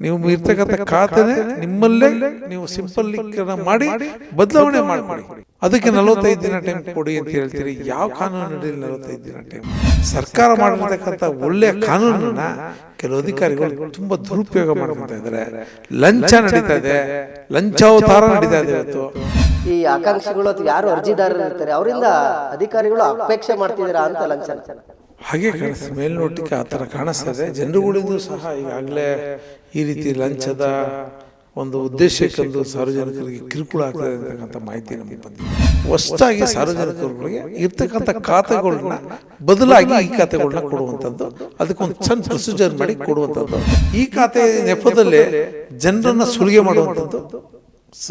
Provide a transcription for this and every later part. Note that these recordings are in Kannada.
ನೀವು ಇರ್ತಕ್ಕಂಥ ಖಾತೆನೆ ನಿಮ್ಮಲ್ಲೇ ನೀವು ಸಿಂಪಲ್ಲೀಕರಣ ಮಾಡಿ ಬದಲಾವಣೆ ಮಾಡಿ ಅದಕ್ಕೆ ನಲವತ್ತೈದು ದಿನ ಟೈಮ್ ಕೊಡಿ ಅಂತ ಹೇಳ್ತೀರಿ. ಯಾವ ಕಾನೂನು ನಡೆಯಲಿ ನಲವತ್ತೈದು ದಿನ ಟೈಮ್ ಸರ್ಕಾರ ಮಾಡಿರ್ತಕ್ಕಂಥ ಒಳ್ಳೆಯ ಕಾನೂನನ್ನ ಕೆಲವು ಅಧಿಕಾರಿಗಳು ತುಂಬಾ ದುರುಪಯೋಗ ಮಾಡ್ಕೊತಾ ಇದ್ದಾರೆ ಲಂಚ ನಡೀತಾ ಇದೆ. ಲಂಚಾವತಾರ ನಡೀತಾ ಇದೆ ಇವತ್ತು. ಈ ಆಕಾಂಕ್ಷಿಗಳು ಅಥವಾ ಯಾರು ಅರ್ಜಿದಾರರು ಇರ್ತಾರೆ ಅವರಿಂದ ಅಧಿಕಾರಿಗಳು ಅಪೇಕ್ಷೆ ಮಾಡ್ತಿದ್ದೀರಾ ಅಂತ ಲಂಚನ? ಹಾಗೆ ಕಾಣಿಸ್ತದೆ ಮೇಲ್ನೋಟಕ್ಕೆ ಆ ಥರ ಕಾಣಿಸ್ತದೆ ಇದೆ. ಜನರುಗಳಿಗೂ ಸಹ ಈಗಾಗಲೇ ಈ ರೀತಿ ಲಂಚದ ಒಂದು ಉದ್ದೇಶಕ್ಕೊಂದು ಸಾರ್ವಜನಿಕರಿಗೆ ಕಿರುಕುಳ ಆಗ್ತದೆ ಅಂತಕ್ಕಂಥ ಮಾಹಿತಿ ನಮಗೆ ಬಂದಿದೆ. ಹೊಸದಾಗಿ ಸಾರ್ವಜನಿಕರುಗಳಿಗೆ ಇರ್ತಕ್ಕಂಥ ಖಾತೆಗಳನ್ನ ಬದಲಾಗಿ ಈ ಖಾತೆಗಳನ್ನ ಕೊಡುವಂಥದ್ದು. ಅದಕ್ಕೊಂದು ಚಂದ ಪ್ರೊಸೀಜರ್ ಮಾಡಿ ಕೊಡುವಂಥದ್ದು. ಈ ಖಾತೆ ನೆಪದಲ್ಲಿ ಜನರನ್ನ ಸುಲಿಗೆ ಮಾಡುವಂಥದ್ದು.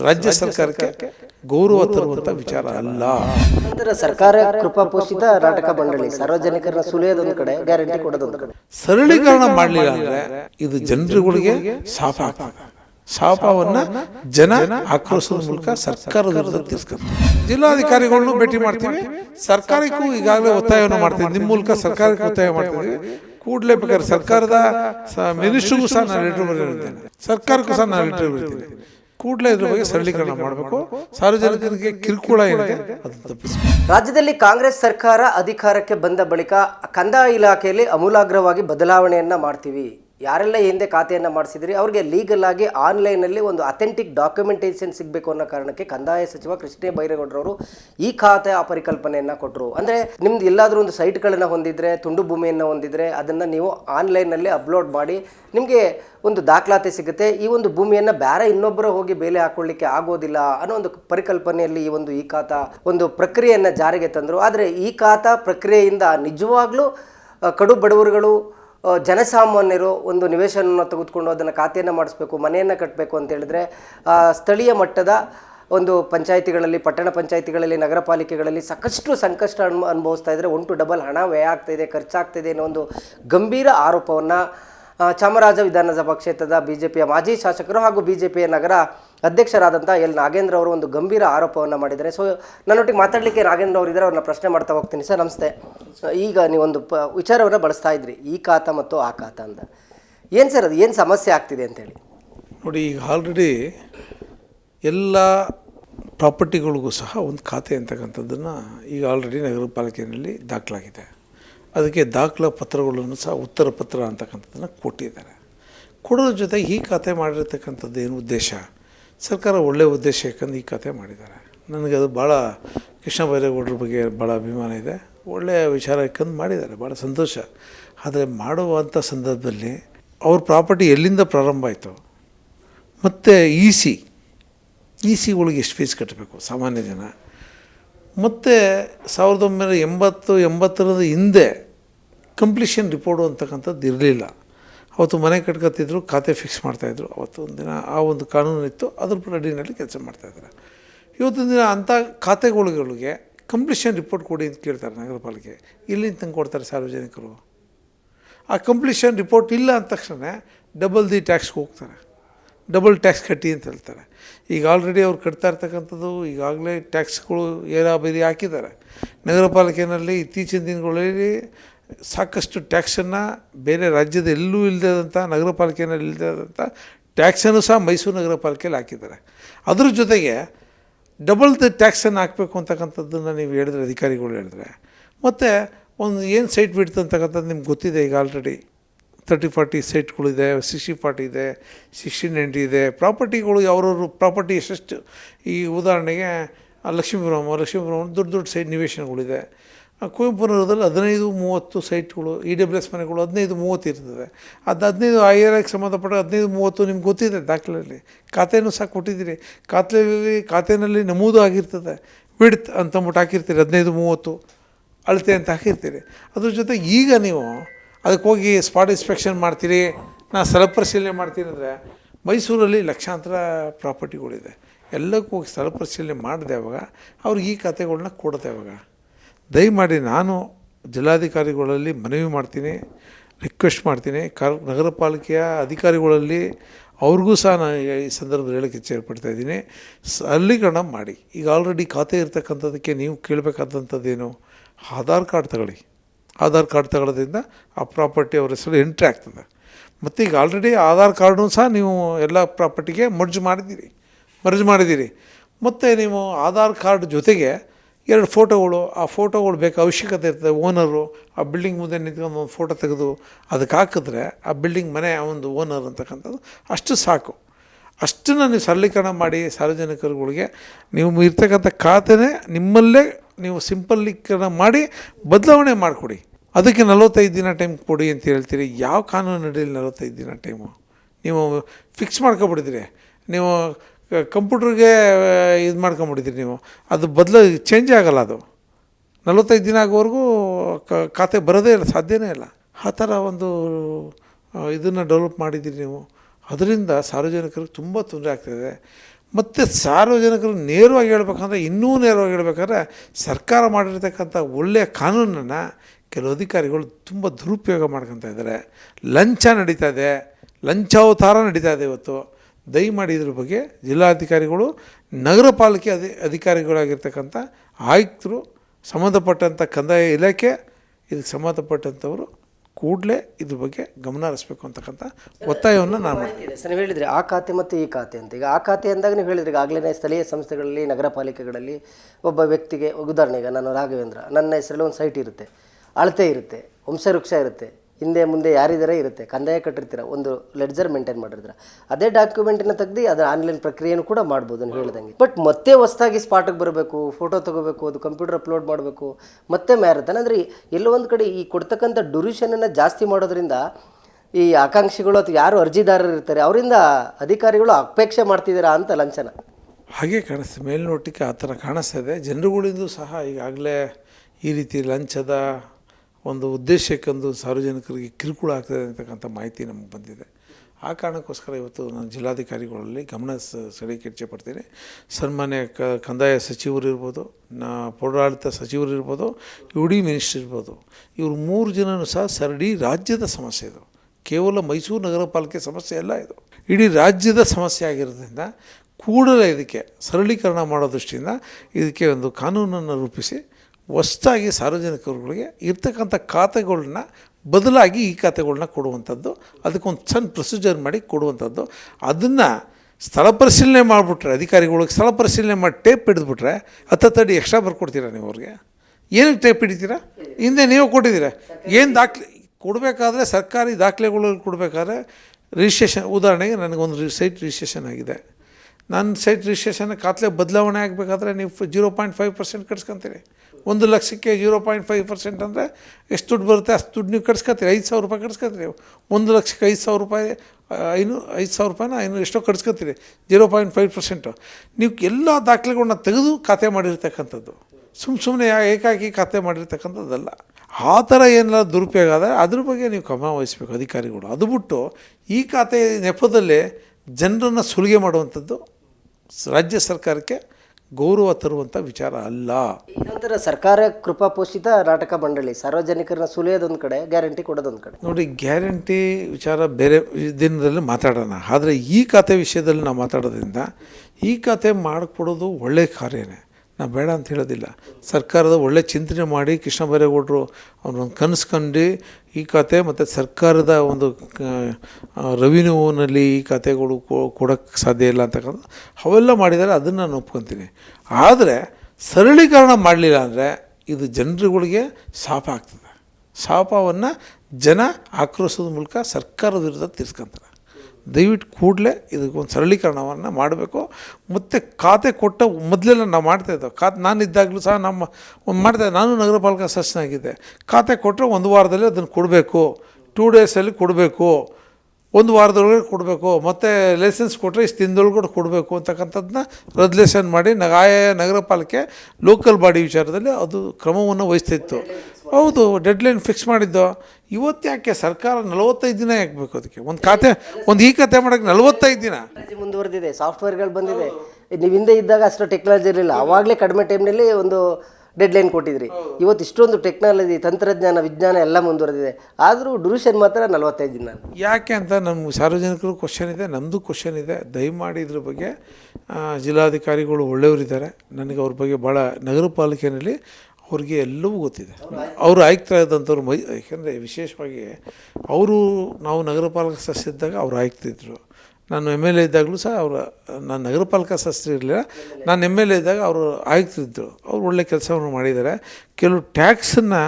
ರಾಜ್ಯ ಸರ್ಕಾರಕ್ಕೆ ಗೌರವ ತರುವಂಥ ವಿಚಾರ ಅಲ್ಲ. ನಂತರ ಸರ್ಕಾರ ಕೃಪಾ ಪೋಷಿತ ನಾಟಕ ಮಂಡಳಿ ಸಾರ್ವಜನಿಕರ ಸುಲಿಯೋದೊಂದು ಕಡೆ ಗ್ಯಾರಂಟಿ ಕೊಡೋದೊಂದು ಕಡೆ. ಸರಳೀಕರಣ ಮಾಡಲಿಲ್ಲ ಅಂದ್ರೆ ಇದು ಜನರುಗಳಿಗೆ ಶಾಪ ಆಗ್ತದೆ. ಶಾಪವನ್ನ ಜನ ಆಕ್ರೋಶದ ಮೂಲಕ ಸರ್ಕಾರದ ವಿರುದ್ಧ ತೀರ್ಸ್ಕೊತಾರೆ ಜಿಲ್ಲಾಧಿಕಾರಿಗಳನ್ನು ಭೇಟಿ ಮಾಡ್ತೀವಿ. ಸರ್ಕಾರಕ್ಕೂ ಈಗಾಗಲೇ ಒತ್ತಾಯವನ್ನು ಮಾಡ್ತೀವಿ. ನಿಮ್ಮ ಮೂಲಕ ಸರ್ಕಾರಕ್ಕೆ ಒತ್ತಾಯ ಮಾಡ್ತೀವಿ. ಕೂಡಲೇ ಬೇಕಾದ್ರೆ ಸರ್ಕಾರದ ಮಿನಿಸ್ಟ್ರಿಗೂ ಸಹ ನಾನು ಲೆಟರ್ ಬರೆದಿದ್ದೇನೆ. ಸರ್ಕಾರಕ್ಕೂ ಸಹ ನಾನು ಲೆಟರ್ ಬರೀತೀನಿ ಕೂಡಲೇ ಇದ್ರ ಬಗ್ಗೆ ಸರಳೀಕರಣ ಮಾಡಬೇಕು. ಸಾರ್ವಜನಿಕರಿಗೆ ಕಿರುಕುಳ ಏನಿದೆ ಅದನ್ನು ತಪ್ಪಿಸಬೇಕು ರಾಜ್ಯದಲ್ಲಿ ಕಾಂಗ್ರೆಸ್ ಸರ್ಕಾರ ಅಧಿಕಾರಕ್ಕೆ ಬಂದ ಬಳಿಕ ಕಂದಾಯ ಇಲಾಖೆಯಲ್ಲಿ ಅಮೂಲಾಗ್ರವಾಗಿ ಬದಲಾವಣೆಯನ್ನ ಮಾಡ್ತೀವಿ. ಯಾರೆಲ್ಲ ಹಿಂದೆ ಖಾತೆಯನ್ನು ಮಾಡಿಸಿದ್ರಿ, ಅವ್ರಿಗೆ ಲೀಗಲ್ ಆಗಿ ಆನ್ಲೈನಲ್ಲಿ ಒಂದು ಅಥೆಂಟಿಕ್ ಡಾಕ್ಯುಮೆಂಟೇಷನ್ ಸಿಗಬೇಕು ಅನ್ನೋ ಕಾರಣಕ್ಕೆ ಕಂದಾಯ ಸಚಿವ ಕೃಷ್ಣ ಬೈರೇಗೌಡರವರು ಈ ಖಾತೆ ಆ ಪರಿಕಲ್ಪನೆಯನ್ನು ಕೊಟ್ಟರು ಅಂದರೆ ನಿಮ್ದು ಎಲ್ಲಾದರೂ ಒಂದು ಸೈಟ್ಗಳನ್ನು ಹೊಂದಿದ್ರೆ, ತುಂಡು ಭೂಮಿಯನ್ನು ಹೊಂದಿದ್ರೆ, ಅದನ್ನು ನೀವು ಆನ್ಲೈನಲ್ಲಿ ಅಪ್ಲೋಡ್ ಮಾಡಿ ನಿಮಗೆ ಒಂದು ದಾಖಲಾತಿ ಸಿಗುತ್ತೆ. ಈ ಒಂದು ಭೂಮಿಯನ್ನು ಬೇರೆ ಇನ್ನೊಬ್ಬರು ಹೋಗಿ ಬೇಲೆ ಹಾಕೊಳ್ಳಿಕ್ಕೆ ಆಗೋದಿಲ್ಲ ಅನ್ನೋ ಒಂದು ಪರಿಕಲ್ಪನೆಯಲ್ಲಿ ಈ ಒಂದು ಈ ಖಾತಾ ಒಂದು ಪ್ರಕ್ರಿಯೆಯನ್ನು ಜಾರಿಗೆ ತಂದರು. ಆದರೆ ಈ ಖಾತಾ ಪ್ರಕ್ರಿಯೆಯಿಂದ ನಿಜವಾಗ್ಲೂ ಕಡು ಬಡವರುಗಳು ಜನಸಾಮಾನ್ಯರು ಒಂದು ನಿವೇಶನವನ್ನು ತೆಗೆದುಕೊಂಡು ಅದನ್ನು ಖಾತೆಯನ್ನು ಮಾಡಿಸ್ಬೇಕು, ಮನೆಯನ್ನು ಕಟ್ಟಬೇಕು ಅಂತ ಹೇಳಿದ್ರೆ ಸ್ಥಳೀಯ ಮಟ್ಟದ ಒಂದು ಪಂಚಾಯಿತಿಗಳಲ್ಲಿ, ಪಟ್ಟಣ ಪಂಚಾಯಿತಿಗಳಲ್ಲಿ, ನಗರ ಪಾಲಿಕೆಗಳಲ್ಲಿ ಸಾಕಷ್ಟು ಸಂಕಷ್ಟ ಅನ್ ಅನುಭವಿಸ್ತಾ ಇದ್ದರೆ ಒನ್ ಟು ಡಬಲ್ ಹಣ ವ್ಯಯ ಆಗ್ತಾಯಿದೆ ಖರ್ಚಾಗ್ತಾಯಿದೆ ಅನ್ನೋ ಒಂದು ಗಂಭೀರ ಆರೋಪವನ್ನು ಚಾಮರಾಜ ವಿಧಾನಸಭಾ ಕ್ಷೇತ್ರದ ಬಿ ಜೆ ಪಿಯ ಮಾಜಿ ಶಾಸಕರು ಹಾಗೂ ಬಿ ಜೆ ಪಿಯ ನಗರ ಅಧ್ಯಕ್ಷರಾದಂಥ ಎಲ್ ನಾಗೇಂದ್ರ ಅವರು ಒಂದು ಗಂಭೀರ ಆರೋಪವನ್ನು ಮಾಡಿದ್ದಾರೆ. ಸೊ ನನ್ನೊಟ್ಟಿಗೆ ಮಾತಾಡಲಿಕ್ಕೆ ನಾಗೇಂದ್ರ ಅವರು ಇದ್ದಾರೆ ಅವ್ರನ್ನ ಪ್ರಶ್ನೆ ಮಾಡ್ತಾ ಹೋಗ್ತೀನಿ ಸರ್. ನಮಸ್ತೆ. ಈಗ ನೀವೊಂದು ಪ, ವಿಚಾರವನ್ನು ಬಳಸ್ತಾ ಇದ್ರಿ. ಈ ಖಾತ ಮತ್ತು ಆ ಖಾತ ಅಂತ. ಏನು ಸರ್ ಅದು? ಏನು ಸಮಸ್ಯೆ ಆಗ್ತಿದೆ ಅಂತೇಳಿ ನೋಡಿ, ಈಗ ಆಲ್ರೆಡಿ ಎಲ್ಲ ಪ್ರಾಪರ್ಟಿಗಳಿಗೂ ಸಹ ಒಂದು ಖಾತೆ ಅಂತಕ್ಕಂಥದ್ದನ್ನು ಈಗ ಆಲ್ರೆಡಿ ನಗರ ಪಾಲಿಕೆಯಲ್ಲಿ ದಾಖಲಾಗಿದೆ. ಅದಕ್ಕೆ ದಾಖಲಾ ಪತ್ರಗಳನ್ನು ಸಹ ಉತ್ತರ ಪತ್ರ ಅಂತಕ್ಕಂಥದ್ದನ್ನು ಕೊಟ್ಟಿದ್ದಾರೆ. ಕೊಡೋದ್ರ ಜೊತೆ ಈ ಕತೆ ಮಾಡಿರ್ತಕ್ಕಂಥದ್ದು ಏನು ಉದ್ದೇಶ? ಸರ್ಕಾರ ಒಳ್ಳೆಯ ಉದ್ದೇಶ ಯಾಕಂದ್ರೆ ಈ ಕತೆ ಮಾಡಿದ್ದಾರೆ. ನನಗೆ ಅದು ಭಾಳ ಕೃಷ್ಣ ಬೈರೇಗೌಡರ ಬಗ್ಗೆ ಭಾಳ ಅಭಿಮಾನ ಇದೆ. ಒಳ್ಳೆಯ ವಿಚಾರ ಯಾಕಂದು ಮಾಡಿದ್ದಾರೆ ಭಾಳ ಸಂತೋಷ. ಆದರೆ ಮಾಡುವಂಥ ಸಂದರ್ಭದಲ್ಲಿ ಅವ್ರ ಪ್ರಾಪರ್ಟಿ ಎಲ್ಲಿಂದ ಪ್ರಾರಂಭ ಆಯಿತು? ಮತ್ತು ಇ ಸಿ ಇ ಸಿಗಳಿಗೆ ಎಷ್ಟು ಫೀಸ್ ಕಟ್ಟಬೇಕು ಸಾಮಾನ್ಯ ಜನ? ಮತ್ತು ಸಾವಿರದ ಒಂಬೈನೂರ ಎಂಬತ್ತು, ಎಂಬತ್ತರದ ಹಿಂದೆ ಕಂಪ್ಲೀಷನ್ ರಿಪೋರ್ಟು ಅಂತಕ್ಕಂಥದ್ದು ಇರಲಿಲ್ಲ. ಅವತ್ತು ಮನೆ ಕಟ್ಕೊತಿದ್ರು ಖಾತೆ ಫಿಕ್ಸ್ ಮಾಡ್ತಾಯಿದ್ರು. ಅವತ್ತು ಒಂದು ದಿನ ಆ ಒಂದು ಕಾನೂನು ಇತ್ತು ಅದ್ರ ಅಡಿನಲ್ಲಿ ಕೆಲಸ ಮಾಡ್ತಾಯಿದ್ದಾರೆ. ಇವತ್ತಿನ ದಿನ ಅಂಥ ಖಾತೆಗಳಿಗೆ ಕಂಪ್ಲೀಷನ್ ರಿಪೋರ್ಟ್ ಕೊಡಿ ಅಂತ ಕೇಳ್ತಾರೆ ನಗರ ಪಾಲಿಕೆ ಇಲ್ಲಿಂದ ತಂದು ಕೊಡ್ತಾರೆ ಸಾರ್ವಜನಿಕರು? ಆ ಕಂಪ್ಲೀಷನ್ ರಿಪೋರ್ಟ್ ಇಲ್ಲ ಅಂದ ತಕ್ಷಣ ಡಬಲ್ ದಿ ಟ್ಯಾಕ್ಸ್ಗೆ ಹೋಗ್ತಾರೆ. ಡಬಲ್ ಟ್ಯಾಕ್ಸ್ ಕಟ್ಟಿ ಅಂತ ಹೇಳ್ತಾರೆ. ಈಗ ಆಲ್ರೆಡಿ ಅವ್ರು ಕಟ್ತಾ ಇರ್ತಕ್ಕಂಥದ್ದು, ಈಗಾಗಲೇ ಟ್ಯಾಕ್ಸ್ಗಳು ಏರಾಬರಿ ಹಾಕಿದ್ದಾರೆ. ನಗರ ಪಾಲಿಕೆಯಲ್ಲಿ ಇತ್ತೀಚಿನ ದಿನಗಳಲ್ಲಿ ಸಾಕಷ್ಟು ಟ್ಯಾಕ್ಸನ್ನು ಬೇರೆ ರಾಜ್ಯದ ಎಲ್ಲೂ ಇಲ್ಲದಂಥ ನಗರ ಪಾಲಿಕೆಯಲ್ಲಿ ಇಲ್ಲದಂಥ ಟ್ಯಾಕ್ಸನ್ನು ಸಹ ಮೈಸೂರು ನಗರ ಪಾಲಿಕೆಯಲ್ಲಿ ಹಾಕಿದ್ದಾರೆ. ಅದ್ರ ಜೊತೆಗೆ ಡಬಲ್ ದ ಟ್ಯಾಕ್ಸನ್ನು ಹಾಕಬೇಕು ಅಂತಕ್ಕಂಥದ್ದನ್ನು ನೀವು ಹೇಳಿದ್ರೆ, ಅಧಿಕಾರಿಗಳು ಹೇಳಿದ್ರೆ, ಮತ್ತು ಒಂದು ಏನು ಸೈಟ್ ಬಿಡ್ತು ಅಂತಕ್ಕಂಥದ್ದು ನಿಮ್ಗೆ ಗೊತ್ತಿದೆ ಈಗ ಆಲ್ರೆಡಿ ತರ್ಟಿ ಫಾರ್ಟಿ ಸೈಟ್ಗಳಿದೆ ಸಿಕ್ಸ್ಟಿ ಫಾರ್ಟಿ ಇದೆ ಸಿಕ್ಸ್ಟಿ ನೈಂಟಿ ಇದೆ. ಪ್ರಾಪರ್ಟಿಗಳು ಯಾವ್ರವ್ರ ಪ್ರಾಪರ್ಟಿ ಎಷ್ಟೆಷ್ಟು, ಈ ಉದಾಹರಣೆಗೆ ಲಕ್ಷ್ಮೀಪುರಂ ಲಕ್ಷ್ಮೀಪುರಂ ದೊಡ್ಡ ದೊಡ್ಡ ಸೈಟ್ ನಿವೇಶನಗಳಿದೆ. ಕುವೆಂಪು ನಗರದಲ್ಲಿ ಹದಿನೈದು, ಮೂವತ್ತು ಸೈಟ್ಗಳು ಇ ಡಬ್ಲ್ಯೂ ಎಸ್ ಮನೆಗಳು, ಹದಿನೈದು, ಮೂವತ್ತು ಇರ್ತದೆ. ಅದು ಹದಿನೈದು ಐ ಆರ್ ಐಗೆ ಸಂಬಂಧಪಟ್ಟ ಹದಿನೈದು, ಮೂವತ್ತು ನಿಮ್ಗೆ ಗೊತ್ತಿದೆ ದಾಖಲೆಯಲ್ಲಿ. ಖಾತೆಯೂ ಸಹ ಕೊಟ್ಟಿದ್ದೀರಿ. ಖಾತೆಯಲ್ಲಿ ಖಾತೆಯಲ್ಲಿ ನಮೂದು ಆಗಿರ್ತದೆ. ವಿಡ್ತ್ ಅಂತಂದ್ಬಿಟ್ಟು ಹಾಕಿರ್ತೀರಿ, ಹದಿನೈದು, ಮೂವತ್ತು, ಅಳತೆ ಅಂತ ಹಾಕಿರ್ತೀರಿ. ಅದ್ರ ಜೊತೆ ಈಗ ನೀವು ಅದಕ್ಕೆ ಹೋಗಿ ಸ್ಪಾಟ್ ಇನ್ಸ್ಪೆಕ್ಷನ್ ಮಾಡ್ತೀರಿ, ನಾ ಸ್ಥಳ ಪರಿಶೀಲನೆ ಮಾಡ್ತೀನಿ ಅಂದರೆ ಮೈಸೂರಲ್ಲಿ ಲಕ್ಷಾಂತರ ಪ್ರಾಪರ್ಟಿಗಳಿದೆ. ಎಲ್ಲಕ್ಕೂ ಹೋಗಿ ಸ್ಥಳ ಪರಿಶೀಲನೆ ಮಾಡಿದೆ ಅವಾಗ ಅವ್ರಿಗೆ ಈ ಖಾತೆಗಳ್ನ ಕೊಡದೆ ಅವಾಗ ದಯಮಾಡಿ ನಾನು ಜಿಲ್ಲಾಧಿಕಾರಿಗಳಲ್ಲಿ ಮನವಿ ಮಾಡ್ತೀನಿ ರಿಕ್ವೆಸ್ಟ್ ಮಾಡ್ತೀನಿ. ಕರ್, ನಗರ ಪಾಲಿಕೆಯ ಅಧಿಕಾರಿಗಳಲ್ಲಿ ಅವ್ರಿಗೂ ಸಹ ನಾನು ಈ ಸಂದರ್ಭದಲ್ಲಿ ಹೇಳಕ್ಕೆ ಇದ್ದೀನಿ. ಸರಳೀಕರಣ ಮಾಡಿ. ಈಗ ಆಲ್ರೆಡಿ ಖಾತೆ ಇರ್ತಕ್ಕಂಥದ್ದಕ್ಕೆ ನೀವು ಕೇಳಬೇಕಾದಂಥದ್ದೇನು? ಆಧಾರ್ ಕಾರ್ಡ್ ತಗೊಳ್ಳಿ. ಆಧಾರ್ ಕಾರ್ಡ್ ತಗೊಳ್ಳೋದ್ರಿಂದ ಆ ಪ್ರಾಪರ್ಟಿ ಅವ್ರ ಹೆಸರು ಎಂಟ್ರಿ ಆಗ್ತದೆ. ಮತ್ತು ಈಗ ಆಲ್ರೆಡಿ ಆಧಾರ್ ಕಾರ್ಡು ಸಹ ನೀವು ಎಲ್ಲ ಪ್ರಾಪರ್ಟಿಗೆ ಮರ್ಜ್ ಮಾಡಿದ್ದೀರಿ. ಮರ್ಜ್ ಮಾಡಿದ್ದೀರಿ. ಮತ್ತು ನೀವು ಆಧಾರ್ ಕಾರ್ಡ್ ಜೊತೆಗೆ ಎರಡು ಫೋಟೋಗಳು, ಆ ಫೋಟೋಗಳು ಬೇಕು, ಅವಶ್ಯಕತೆ ಇರ್ತದೆ. ಓನರು, ಆ ಬಿಲ್ಡಿಂಗ್ ಮುಂದೆ ನಿಂತ್ಕೊಂಡು ಒಂದು ಫೋಟೋ ತೆಗೆದು ಅದಕ್ಕೆ ಹಾಕಿದ್ರೆ ಆ ಬಿಲ್ಡಿಂಗ್ ಮನೆ, ಆ ಒಂದು ಓನರ್ ಅಂತಕ್ಕಂಥದ್ದು ಅಷ್ಟು ಸಾಕು. ಅಷ್ಟನ್ನು ನೀವು ಸರಳೀಕರಣ ಮಾಡಿ ಸಾರ್ವಜನಿಕರುಗಳಿಗೆ ನೀವು ಇರ್ತಕ್ಕಂಥ ಖಾತೆನೇ ನಿಮ್ಮಲ್ಲೇ ನೀವು ಸಿಂಪಲ್ಲೀಕರಣ ಮಾಡಿ ಬದಲಾವಣೆ ಮಾಡಿಕೊಡಿ. ಅದಕ್ಕೆ ನಲವತ್ತೈದು ದಿನ ಟೈಮ್ ಕೊಡಿ ಅಂತ ಹೇಳ್ತೀರಿ. ಯಾವ ಕಾನೂನು ನಡೀಲಿ ನಲವತ್ತೈದು ದಿನ ಟೈಮು ನೀವು ಫಿಕ್ಸ್ ಮಾಡ್ಕೊಬಿಡಿದ್ರಿ ನೀವು ಕಂಪ್ಯೂಟ್ರಿಗೆ ಇದು ಮಾಡ್ಕೊಂಬಿಡ್ತೀರಿ ನೀವು. ಅದು ಬದಲು ಚೇಂಜ್ ಆಗೋಲ್ಲ ಅದು. ನಲವತ್ತೈದು ದಿನ ಆಗೋವರೆಗೂ ಕ- ಖಾತೆ ಬರೋದೇ ಇಲ್ಲ ಸಾಧ್ಯವೇ ಇಲ್ಲ. ಆ ಥರ ಒಂದು ಇದನ್ನು ಡೆವಲಪ್ ಮಾಡಿದ್ದೀರಿ ನೀವು. ಅದರಿಂದ ಸಾರ್ವಜನಿಕರಿಗೆ ತುಂಬ ತೊಂದರೆ ಆಗ್ತಾಯಿದೆ ಮತ್ತು ಸಾರ್ವಜನಿಕರು ನೇರವಾಗಿ ಹೇಳ್ಬೇಕಂದ್ರೆ, ಇನ್ನೂ ನೇರವಾಗಿ ಹೇಳ್ಬೇಕಾದ್ರೆ, ಸರ್ಕಾರ ಮಾಡಿರ್ತಕ್ಕಂಥ ಒಳ್ಳೆಯ ಕಾನೂನನ್ನು ಕೆಲವು ಅಧಿಕಾರಿಗಳು ತುಂಬ ದುರುಪಯೋಗ ಮಾಡ್ಕೊತಾ ಇದ್ದಾರೆ. ಲಂಚ ನಡೀತಾ ಇದೆ. ಲಂಚಾವತಾರ ನಡೀತಾ ಇದೆ ಇವತ್ತು. ದಯಮಾಡಿ ಇದ್ರ ಬಗ್ಗೆ ಜಿಲ್ಲಾಧಿಕಾರಿಗಳು, ನಗರ ಪಾಲಿಕೆ ಅಧಿ, ಅಧಿಕಾರಿಗಳಾಗಿರ್ತಕ್ಕಂಥ ಆಯುಕ್ತರು, ಸಂಬಂಧಪಟ್ಟಂಥ ಕಂದಾಯ ಇಲಾಖೆ, ಇದಕ್ಕೆ ಸಂಬಂಧಪಟ್ಟಂಥವರು ಕೂಡಲೇ ಇದ್ರ ಬಗ್ಗೆ ಗಮನ ಹರಿಸ್ಬೇಕು ಅಂತಕ್ಕಂಥ ಒತ್ತಾಯವನ್ನು ನಾನು ಮಾಡ್ತೀನಿ. ಸರ್ ನೀವು ಹೇಳಿದ್ರಿ ಆ ಖಾತೆ ಮತ್ತು ಈ ಖಾತೆ ಅಂತ. ಈಗ ಆ ಖಾತೆ ಅಂದಾಗ ನೀವು ಹೇಳಿದ್ರಿ ಆಗ್ಲೇ ಸ್ಥಳೀಯ ಸಂಸ್ಥೆಗಳಲ್ಲಿ, ನಗರ ಪಾಲಿಕೆಗಳಲ್ಲಿ ಒಬ್ಬ ವ್ಯಕ್ತಿಗೆ, ಉದಾಹರಣೆಗೆ ನಾನು ರಾಘವೇಂದ್ರ, ನನ್ನ ಹೆಸರಲ್ಲಿ ಒಂದು ಸೈಟ್ ಇರುತ್ತೆ. ಅಳತೆ ಇರುತ್ತೆ, ವಂಶವೃಕ್ಷ ಇರುತ್ತೆ. ಹಿಂದೆ ಮುಂದೆ ಯಾರಿದ್ದಾರೆ ಇರುತ್ತೆ. ಕಂದಾಯ ಕಟ್ಟಿರ್ತೀರ, ಒಂದು ಲೆಡ್ಜರ್ ಮೇಂಟೈನ್ ಮಾಡಿರ್ತೀರ. ಅದೇ ಡಾಕ್ಯುಮೆಂಟನ್ನ ತೆಗ್ದು ಅದರ ಆನ್ಲೈನ್ ಪ್ರಕ್ರಿಯೆನೂ ಕೂಡ ಮಾಡ್ಬೋದು ಅಂತ ಹೇಳ್ದಂಗೆ. ಬಟ್ ಮತ್ತೆ ಹೊಸ್ದಾಗಿ ಸ್ಪಾಟಿಗೆ ಬರಬೇಕು ಫೋಟೋ ತಗೋಬೇಕು, ಅದು ಕಂಪ್ಯೂಟರ್ ಅಪ್ಲೋಡ್ ಮಾಡಬೇಕು, ಮತ್ತೆ ಮ್ಯಾರಥಾನ್ ಅಂದರೆ ಎಲ್ಲೋ ಒಂದು ಕಡೆ ಈ ಕೊಡ್ತಕ್ಕಂಥ ಡ್ಯೂರೇಷನನ್ನು ಜಾಸ್ತಿ ಮಾಡೋದ್ರಿಂದ ಈ ಆಕಾಂಕ್ಷಿಗಳು ಅಥವಾ ಯಾರು ಅರ್ಜಿದಾರರು ಇರ್ತಾರೆ, ಅವರಿಂದ ಅಧಿಕಾರಿಗಳು ಅಪೇಕ್ಷೆ ಮಾಡ್ತಿದ್ದೀರಾ ಅಂತ ಲಂಚನ. ಹಾಗೆ ಕಾಣಿಸ್ತದೆ ಮೇಲ್ನೋಟಕ್ಕೆ ಆ ಥರ ಕಾಣಿಸ್ತದೆ ಜನರುಗಳಿಂದ ಸಹ ಈಗಾಗಲೇ ಈ ರೀತಿ ಲಂಚದ ಒಂದು ಉದ್ದೇಶಕ್ಕೊಂದು ಸಾರ್ವಜನಿಕರಿಗೆ ಕಿರುಕುಳ ಆಗ್ತದೆ ಅಂತಕ್ಕಂಥ ಮಾಹಿತಿ ನಮಗೆ ಬಂದಿದೆ. ಆ ಕಾರಣಕ್ಕೋಸ್ಕರ ಇವತ್ತು ನಾನು ಜಿಲ್ಲಾಧಿಕಾರಿಗಳಲ್ಲಿ ಗಮನ ಸ- ಸೆಳೆಯಕ್ಕೆ ಇಚ್ಛೆ ಪಡ್ತೀನಿ. ಸನ್ಮಾನ್ಯ ಕ, ಕಂದಾಯ ಸಚಿವರು ಇರ್ಬೋದು, ನಾ, ಪೌರಾಡಳಿತ ಸಚಿವರು ಇರ್ಬೋದು, ಯು ಡಿ ಮಿನಿಸ್ಟರ್ ಇರ್ಬೋದು, ಇವರು ಮೂರು ಜನನೂ ಸಹ ಸರಡಿ ರಾಜ್ಯದ ಸಮಸ್ಯೆ ಇದು. ಕೇವಲ ಮೈಸೂರು ನಗರ ಪಾಲಿಕೆ ಸಮಸ್ಯೆ ಅಲ್ಲ ಇದು. ಇಡೀ ರಾಜ್ಯದ ಸಮಸ್ಯೆ ಆಗಿರೋದ್ರಿಂದ ಕೂಡಲೇ ಇದಕ್ಕೆ ಸರಳೀಕರಣ ಮಾಡೋ ದೃಷ್ಟಿಯಿಂದ ಇದಕ್ಕೆ ಒಂದು ಕಾನೂನನ್ನು ರೂಪಿಸಿ ಹೊಸ್ದಾಗಿ ಸಾರ್ವಜನಿಕರುಗಳಿಗೆ ಇರ್ತಕ್ಕಂಥ ಖಾತೆಗಳನ್ನ ಬದಲಾಗಿ ಈ ಖಾತೆಗಳನ್ನ ಕೊಡುವಂಥದ್ದು, ಅದಕ್ಕೊಂದು ಸಣ್ಣ ಪ್ರೊಸೀಜರ್ ಮಾಡಿ ಕೊಡುವಂಥದ್ದು. ಅದನ್ನು ಸ್ಥಳ ಪರಿಶೀಲನೆ ಮಾಡಿಬಿಟ್ರೆ, ಅಧಿಕಾರಿಗಳಿಗೆ ಸ್ಥಳ ಪರಿಶೀಲನೆ ಮಾಡಿ ಟೇಪ್ ಹಿಡಿದ್ಬಿಟ್ರೆ ಹತ್ತತ್ತಡಿ ಎಕ್ಸ್ಟ್ರಾ ಬರ್ಕೊಡ್ತೀರಾ ನೀವು ಅವ್ರಿಗೆ? ಏನಕ್ಕೆ ಟೇಪ್ ಹಿಡಿತೀರಾ? ಹಿಂದೆ ನೀವು ಕೊಟ್ಟಿದ್ದೀರಾ? ಏನು ದಾಖಲೆ, ಕೊಡಬೇಕಾದ್ರೆ ಸರ್ಕಾರಿ ದಾಖಲೆಗಳು ಕೊಡಬೇಕಾದ್ರೆ ರಿಜಿಸ್ಟ್ರೇಷನ್ ಉದಾಹರಣೆಗೆ ನನಗೊಂದು ಸೈಟ್ ರಿಜಿಸ್ಟ್ರೇಷನ್ ಆಗಿದೆ. ನನ್ನ ಸೈಟ್ ರಿಜಿಸ್ಟ್ರೇಷನ್ ಖಾತೆ ಬದಲಾವಣೆ ಆಗಬೇಕಾದ್ರೆ ನೀವು ಜೀರೋ ಪಾಯಿಂಟ್ ಫೈವ್ ಪರ್ಸೆಂಟ್ ಕಟ್ಸ್ಕೊಂತೀರಿ. ಒಂದು ಲಕ್ಷಕ್ಕೆ ಜೀರೋ ಪಾಯಿಂಟ್ ಫೈವ್ ಪರ್ಸೆಂಟ್ ಅಂದರೆ ಎಷ್ಟು ದುಡ್ಡು ಬರುತ್ತೆ ಅಷ್ಟು ದುಡ್ಡು ನೀವು ಕಟ್ಸ್ಕೊತೀರಿ ಐದು ಸಾವಿರ ರೂಪಾಯಿ ಕಟ್ಸ್ಕೊತೀರಿ ಒಂದು ಲಕ್ಷಕ್ಕೆ ಐದು ಸಾವಿರ ರೂಪಾಯಿ, ಐನೂ, ಐದು ಸಾವಿರ ರೂಪಾಯಿನ ಐನೂರು ಎಷ್ಟೋ ಕಟ್ಸ್ಕೊತೀರಿ ಜೀರೋ ಪಾಯಿಂಟ್ ಫೈವ್ ಪರ್ಸೆಂಟು. ನೀವು ಎಲ್ಲ ದಾಖಲೆಗಳನ್ನ ತೆಗೆದು ಖಾತೆ ಮಾಡಿರ್ತಕ್ಕಂಥದ್ದು. ಸುಮ್ಮ ಸುಮ್ಮನೆ ಏಕಾಕಿ ಖಾತೆ ಮಾಡಿರ್ತಕ್ಕಂಥದ್ದಲ್ಲ. ಆ ಥರ ಏನಾರ ದುರುಪಯೋಗ ಆದರೆ ಅದ್ರ ಬಗ್ಗೆ ನೀವು ಗಮನ ವಹಿಸ್ಬೇಕು ಅಧಿಕಾರಿಗಳು. ಅದು ಬಿಟ್ಟು ಈ ಖಾತೆ ನೆಪದಲ್ಲಿ ಜನರನ್ನು ಸುಲಿಗೆ ಮಾಡುವಂಥದ್ದು ರಾಜ್ಯ ಸರ್ಕಾರಕ್ಕೆ ಗೌರವ ತರುವಂಥ ವಿಚಾರ ಅಲ್ಲ. ಇನ್ನೊಂಥರ ಸರ್ಕಾರ ಕೃಪಾಪೋಷಿತ ನಾಟಕ ಮಂಡಳಿ ಸಾರ್ವಜನಿಕರನ್ನ ಸುಲಿಯೋದೊಂದು ಕಡೆ ಗ್ಯಾರಂಟಿ ಕೊಡೋದೊಂದು ಕಡೆ. ನೋಡಿ ಗ್ಯಾರಂಟಿ ವಿಚಾರ ಬೇರೆ ದಿನದಲ್ಲಿ ಮಾತಾಡೋಣ. ಆದರೆ ಈ ಖಾತೆ ವಿಷಯದಲ್ಲಿ ನಾವು ಮಾತಾಡೋದ್ರಿಂದ ಈ ಖಾತೆ ಮಾಡಿಕೊಡೋದು ಒಳ್ಳೆಯ ಕಾರ್ಯನೇ. ನಾ ಬೇಡ ಅಂತ ಹೇಳೋದಿಲ್ಲ. ಸರ್ಕಾರದ ಒಳ್ಳೆ ಚಿಂತನೆ ಮಾಡಿ ಕೃಷ್ಣ ಬೈರೇಗೌಡರು ಅವನೊಂದು ಕನಸು ಈ ಖಾತೆ ಮತ್ತು ಸರ್ಕಾರದ ಒಂದು ರೆವಿನ್ಯೂನಲ್ಲಿ ಈ ಖಾತೆಗಳು ಕೊಡೋಕ್ಕೆ ಸಾಧ್ಯ ಇಲ್ಲ ಅಂತಕ್ಕಂಥ ಅವೆಲ್ಲ ಮಾಡಿದ್ದಾರೆ, ಅದನ್ನು ನಾನು ಒಪ್ಕೊತೀನಿ. ಆದರೆ ಸರಳೀಕರಣ ಮಾಡಲಿಲ್ಲ ಅಂದರೆ ಇದು ಜನರುಗಳಿಗೆ ಶಾಪ ಆಗ್ತದೆ. ಶಾಪವನ್ನು ಜನ ಆಕ್ರೋಶದ ಮೂಲಕ ಸರ್ಕಾರದ ವಿರುದ್ಧ ತೀರ್ಸ್ಕೊಂತಾರೆ. ದಯವಿಟ್ಟು ಕೂಡಲೇ ಇದಕ್ಕೊಂದು ಸರಳೀಕರಣವನ್ನು ಮಾಡಬೇಕು. ಮತ್ತು ಖಾತೆ ಕೊಟ್ಟ ಮೊದಲೆಲ್ಲ ನಾವು ಮಾಡ್ತಾಯಿದ್ದೆವು ಖಾತೆ ನಾನು ಇದ್ದಾಗಲೂ ಸಹ ನಮ್ಮ ಒಂದು ಮಾಡ್ತಾ ನಾನು ನಗರ ಸದಸ್ಯನಾಗಿದ್ದೆ ಖಾತೆ ಕೊಟ್ಟರೆ ಒಂದು ವಾರದಲ್ಲಿ ಅದನ್ನು ಕೊಡಬೇಕು. ಟೂ ಡೇಸಲ್ಲಿ ಕೊಡಬೇಕು. ಒಂದು ವಾರದೊಳಗೆ ಕೊಡಬೇಕು. ಮತ್ತು ಲೈಸೆನ್ಸ್ ಕೊಟ್ಟರೆ ಇಷ್ಟು ದಿನದೊಳಗಡೆ ಕೊಡಬೇಕು ಅಂತಕ್ಕಂಥದ್ದನ್ನ ರೆಗ್ಯುಲೇಷನ್ ಮಾಡಿ ನಗ ಆಯಾ ನಗರ ಲೋಕಲ್ ಬಾಡಿ ವಿಚಾರದಲ್ಲಿ ಅದು ಕ್ರಮವನ್ನು ವಹಿಸ್ತಿತ್ತು. ಹೌದು ಡೆಡ್ಲೈನ್ ಫಿಕ್ಸ್ ಮಾಡಿದ್ದು. ಇವತ್ತು ಯಾಕೆ ಸರ್ಕಾರ ನಲವತ್ತೈದು ದಿನ ಯಾಕೆ ಬೇಕು ಅದಕ್ಕೆ? ಒಂದು ಖಾತೆ ಒಂದು ಈ ಖಾತೆ ಮಾಡೋಕ್ಕೆ ನಲವತ್ತೈದು ದಿನ? ಟೆಕ್ನಾಲಜಿ ಮುಂದುವರೆದಿದೆ ಸಾಫ್ಟ್ವೇರ್ಗಳು ಬಂದಿದೆ. ನೀವು ಹಿಂದೆ ಇದ್ದಾಗ ಅಷ್ಟು ಟೆಕ್ನಾಲಜಿ ಇರಲಿಲ್ಲ. ಅವಾಗಲೇ ಕಡಿಮೆ ಟೈಮ್ನಲ್ಲಿ ಒಂದು ಡೆಡ್ಲೈನ್ ಕೊಟ್ಟಿದ್ರಿ. ಇವತ್ತು ಇಷ್ಟೊಂದು ಟೆಕ್ನಾಲಜಿ ತಂತ್ರಜ್ಞಾನ ವಿಜ್ಞಾನ ಎಲ್ಲ ಮುಂದುವರೆದಿದೆ. ಆದರೂ ಡ್ಯೂರೇಷನ್ ಮಾತ್ರ ನಲವತ್ತೈದು ದಿನ. ಯಾಕೆ ಅಂತ ನಮ್ಮ ಸಾರ್ವಜನಿಕರು ಕ್ವಶನ್ ಇದೆ ನಮ್ಮದು ಕ್ವಶನ್ ಇದೆ. ದಯಮಾಡಿ ಇದ್ರ ಬಗ್ಗೆ ಆ, ಜಿಲ್ಲಾಧಿಕಾರಿಗಳು ಒಳ್ಳೆಯವರಿದ್ದಾರೆ. ನನಗೆ ಅವ್ರ ಬಗ್ಗೆ ಭಾಳ ನಗರ ಪಾಲಿಕೆಯಲ್ಲಿ ಅವ್ರಿಗೆ ಎಲ್ಲವೂ ಗೊತ್ತಿದೆ. ಅವರು ಆಯುಕ್ತರಾದಂಥವ್ರು ಮೈ, ಯಾಕೆಂದರೆ ವಿಶೇಷವಾಗಿ ಅವರು ನಾವು ನಗರ ಪಾಲಕ ಸದಸ್ಯ ಇದ್ದಾಗ ಅವ್ರು ಆಯುಕ್ತಿದ್ರು. ನಾನು ಎಂ ಎಲ್ ಎ ಇದ್ದಾಗಲೂ ಸಹ ಅವರು, ನಾನು ನಗರ ಪಾಲಕ ಇರಲಿಲ್ಲ. ನಾನು ಎಂ ಎಲ್ ಎ ಇದ್ದಾಗ ಅವರು ಆಯುಕ್ತರಿದ್ದರು ಅವ್ರು ಒಳ್ಳೆ ಕೆಲಸವನ್ನು ಮಾಡಿದ್ದಾರೆ. ಕೆಲವು ಟ್ಯಾಕ್ಸನ್ನು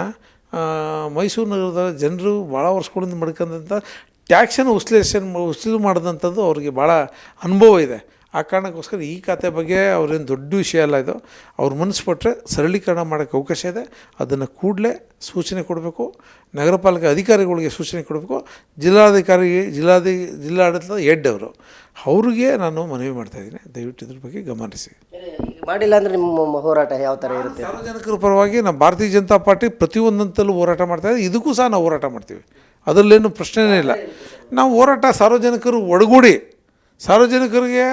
ಮೈಸೂರು ನಗರದ ಜನರು ಭಾಳ ವರ್ಷಗಳಿಂದ ಮಾಡ್ಕೊಂಡಂಥ ಟ್ಯಾಕ್ಸನ್ನು ಉಸ್ಲೇಷನ್ ಉಸ್ಲು ಮಾಡಿದಂಥದ್ದು ಅವ್ರಿಗೆ ಭಾಳ ಅನುಭವ ಇದೆ. ಆ ಕಾರಣಕ್ಕೋಸ್ಕರ ಈ ಖಾತೆ ಬಗ್ಗೆ ಅವ್ರೇನು ದೊಡ್ಡ ವಿಷಯ ಅಲ್ಲ ಇದು. ಅವ್ರು ಮನಸ್ಸು ಪಟ್ಟರೆ ಸರಳೀಕರಣ ಮಾಡೋಕ್ಕೆ ಅವಕಾಶ ಇದೆ. ಅದನ್ನು ಕೂಡಲೇ ಸೂಚನೆ ಕೊಡಬೇಕು. ನಗರ ಪಾಲಿಕೆ ಅಧಿಕಾರಿಗಳಿಗೆ ಸೂಚನೆ ಕೊಡಬೇಕು. ಜಿಲ್ಲಾಧಿಕಾರಿ ಜಿಲ್ಲಾಧಿ ಜಿಲ್ಲಾಡಳಿತದ ಹೆಡ್ ಅವರು. ಅವ್ರಿಗೆ ನಾನು ಮನವಿ ಮಾಡ್ತಾ ಇದ್ದೀನಿ. ದಯವಿಟ್ಟು ಇದ್ರ ಬಗ್ಗೆ ಗಮನಿಸಿ. ಮಾಡಿಲ್ಲ ಅಂದರೆ ನಿಮ್ಮ ಹೋರಾಟ ಯಾವ ಥರ ಇರುತ್ತೆ? ಸಾರ್ವಜನಿಕರ ಪರವಾಗಿ ನಮ್ಮ ಭಾರತೀಯ ಜನತಾ ಪಾರ್ಟಿ ಪ್ರತಿಯೊಂದಂತಲ್ಲೂ ಹೋರಾಟ ಮಾಡ್ತಾ ಇದೆ. ಇದಕ್ಕೂ ಸಹ ನಾವು ಹೋರಾಟ ಮಾಡ್ತೀವಿ. ಅದರಲ್ಲೇನು ಪ್ರಶ್ನೆಯೇ ಇಲ್ಲ. ನಾವು ಹೋರಾಟ ಸಾರ್ವಜನಿಕರು ಒಡಗೂಡಿ. ಸಾರ್ವಜನಿಕರಿಗೆ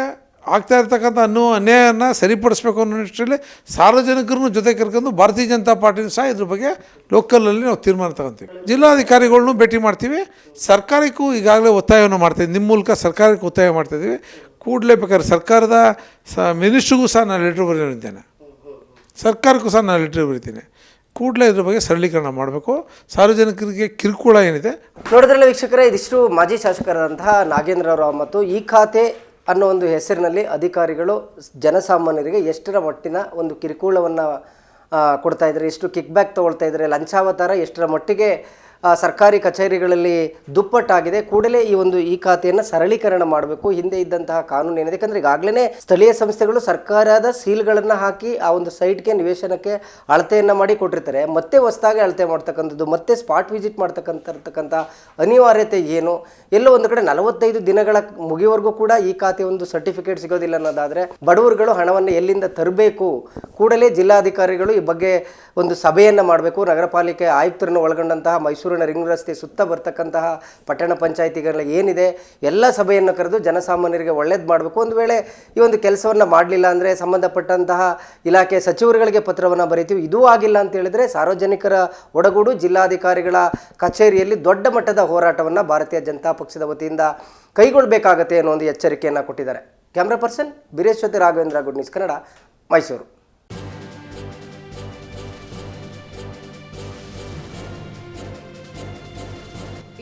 ಆಗ್ತಾ ಇರ್ತಕ್ಕಂಥ ಅನ್ನೋ ಅನ್ಯಾಯನ ಸರಿಪಡಿಸ್ಬೇಕು ಅನ್ನೋ ನಿಟ್ಟಿನಲ್ಲಿ ಸಾರ್ವಜನಿಕರನ್ನು ಜೊತೆ ಕರ್ಕೊಂಡು ಭಾರತೀಯ ಜನತಾ ಪಾರ್ಟಿನೂ ಸಹ ಇದ್ರ ಬಗ್ಗೆ ಲೋಕಲಲ್ಲಿ ನಾವು ತೀರ್ಮಾನ ತಗೊಂತೀವಿ. ಜಿಲ್ಲಾಧಿಕಾರಿಗಳ್ನೂ ಭೇಟಿ ಮಾಡ್ತೀವಿ. ಸರ್ಕಾರಕ್ಕೂ ಈಗಾಗಲೇ ಒತ್ತಾಯವನ್ನು ಮಾಡ್ತೀವಿ ನಿಮ್ಮ ಮೂಲಕ ಸರ್ಕಾರಕ್ಕೆ ಒತ್ತಾಯ ಮಾಡ್ತಾಯಿದ್ದೀವಿ ಕೂಡಲೇ ಬೇಕಾದ್ರೆ ಸರ್ಕಾರದ ಸ, ಮಿನಿಸ್ಟ್ರಿಗೂ ಸಹ ನಾನು ಲೆಟ್ರ್ ಬರೆದಿದ್ದೇನೆ. ಸರ್ಕಾರಕ್ಕೂ ಸಹ ನಾನು ಲೆಟ್ರ್ ಬರಿತೀನಿ. ಕೂಡಲೇ ಇದ್ರ ಬಗ್ಗೆ ಸರಳೀಕರಣ ಮಾಡಬೇಕು. ಸಾರ್ವಜನಿಕರಿಗೆ ಕಿರುಕುಳ ಏನಿದೆ? ನೋಡಿದ್ರಲ್ಲ ವೀಕ್ಷಕರೇ, ಇದಿಷ್ಟು ಮಾಜಿ ಶಾಸಕರಾದಂತಹ ನಾಗೇಂದ್ರರಾವ್ ಮತ್ತು ಈ ಖಾತೆ ಅನ್ನೋ ಒಂದು ಹೆಸರಿನಲ್ಲಿ ಅಧಿಕಾರಿಗಳು ಜನಸಾಮಾನ್ಯರಿಗೆ ಎಷ್ಟರ ಮಟ್ಟಿನ ಒಂದು ಕಿರುಕುಳವನ್ನು ಕೊಡ್ತಾ ಇದ್ದಾರೆ, ಎಷ್ಟು ಕಿಕ್ ಬ್ಯಾಕ್ ತೊಗೊಳ್ತಾ ಇದ್ದಾರೆ, ಲಂಚಾವತಾರ ಎಷ್ಟರ ಮಟ್ಟಿಗೆ ಸರ್ಕಾರಿ ಕಚೇರಿಗಳಲ್ಲಿ ದುಪ್ಪಟ್ಟಾಗಿದೆ. ಕೂಡಲೇ ಈ ಒಂದು ಈ ಖಾತೆಯನ್ನು ಸರಳೀಕರಣ ಮಾಡಬೇಕು. ಹಿಂದೆ ಇದ್ದಂತಹ ಕಾನೂನು ಏನಿದೆ? ಯಾಕಂದರೆ ಈಗಾಗಲೇ ಸ್ಥಳೀಯ ಸಂಸ್ಥೆಗಳು ಸರ್ಕಾರದ ಸೀಲ್ಗಳನ್ನು ಹಾಕಿ ಆ ಒಂದು ಸೈಟ್ಗೆ ನಿವೇಶನಕ್ಕೆ ಅಳತೆಯನ್ನು ಮಾಡಿ ಕೊಟ್ಟಿರ್ತಾರೆ. ಮತ್ತೆ ಹೊಸದಾಗಿ ಅಳತೆ ಮಾಡ್ತಕ್ಕಂಥದ್ದು, ಮತ್ತೆ ಸ್ಪಾಟ್ ವಿಸಿಟ್ ಮಾಡ್ತಕ್ಕಂಥ ಅನಿವಾರ್ಯತೆ ಏನು? ಎಲ್ಲೋ ಒಂದು ಕಡೆ ನಲವತ್ತೈದು ದಿನಗಳ ಮುಗಿಯವರೆಗೂ ಕೂಡ ಈ ಖಾತೆ ಒಂದು ಸರ್ಟಿಫಿಕೇಟ್ ಸಿಗೋದಿಲ್ಲ ಅನ್ನೋದಾದರೆ ಬಡವರುಗಳು ಹಣವನ್ನು ಎಲ್ಲಿಂದ ತರಬೇಕು? ಕೂಡಲೇ ಜಿಲ್ಲಾಧಿಕಾರಿಗಳು ಈ ಬಗ್ಗೆ ಒಂದು ಸಭೆಯನ್ನು ಮಾಡಬೇಕು. ನಗರ ಪಾಲಿಕೆ ಆಯುಕ್ತರನ್ನು ಒಳಗೊಂಡಂತಹ ರಿಂಗ್ ರಸ್ತೆ ಸುತ್ತ ಬರ್ತಕ್ಕಂತಹ ಪಟ್ಟಣ ಪಂಚಾಯಿತಿಗಳ ಏನಿದೆ, ಎಲ್ಲ ಸಭೆಯನ್ನು ಕರೆದು ಜನಸಾಮಾನ್ಯರಿಗೆ ಒಳ್ಳೇದು ಮಾಡಬೇಕು. ಒಂದು ವೇಳೆ ಈ ಒಂದು ಕೆಲಸವನ್ನು ಮಾಡಲಿಲ್ಲ ಅಂದರೆ ಸಂಬಂಧಪಟ್ಟಂತಹ ಇಲಾಖೆ ಸಚಿವರುಗಳಿಗೆ ಪತ್ರವನ್ನು ಬರೀತೀವಿ. ಇದೂ ಆಗಿಲ್ಲ ಅಂತ ಹೇಳಿದರೆ ಸಾರ್ವಜನಿಕರ ಒಡಗೂಡು ಜಿಲ್ಲಾಧಿಕಾರಿಗಳ ಕಚೇರಿಯಲ್ಲಿ ದೊಡ್ಡ ಮಟ್ಟದ ಹೋರಾಟವನ್ನು ಭಾರತೀಯ ಜನತಾ ಪಕ್ಷದ ವತಿಯಿಂದ ಕೈಗೊಳ್ಳಬೇಕಾಗತ್ತೆ ಅನ್ನೋ ಒಂದು ಎಚ್ಚರಿಕೆಯನ್ನು ಕೊಟ್ಟಿದ್ದಾರೆ. ಕ್ಯಾಮ್ರಾ ಪರ್ಸನ್ ಬಿರೇಶ್ ಜೊತೆ ರಾಘವೇಂದ್ರ ಗುಡ್ ನ್ಯೂಸ್ ಕನ್ನಡ, ಮೈಸೂರು.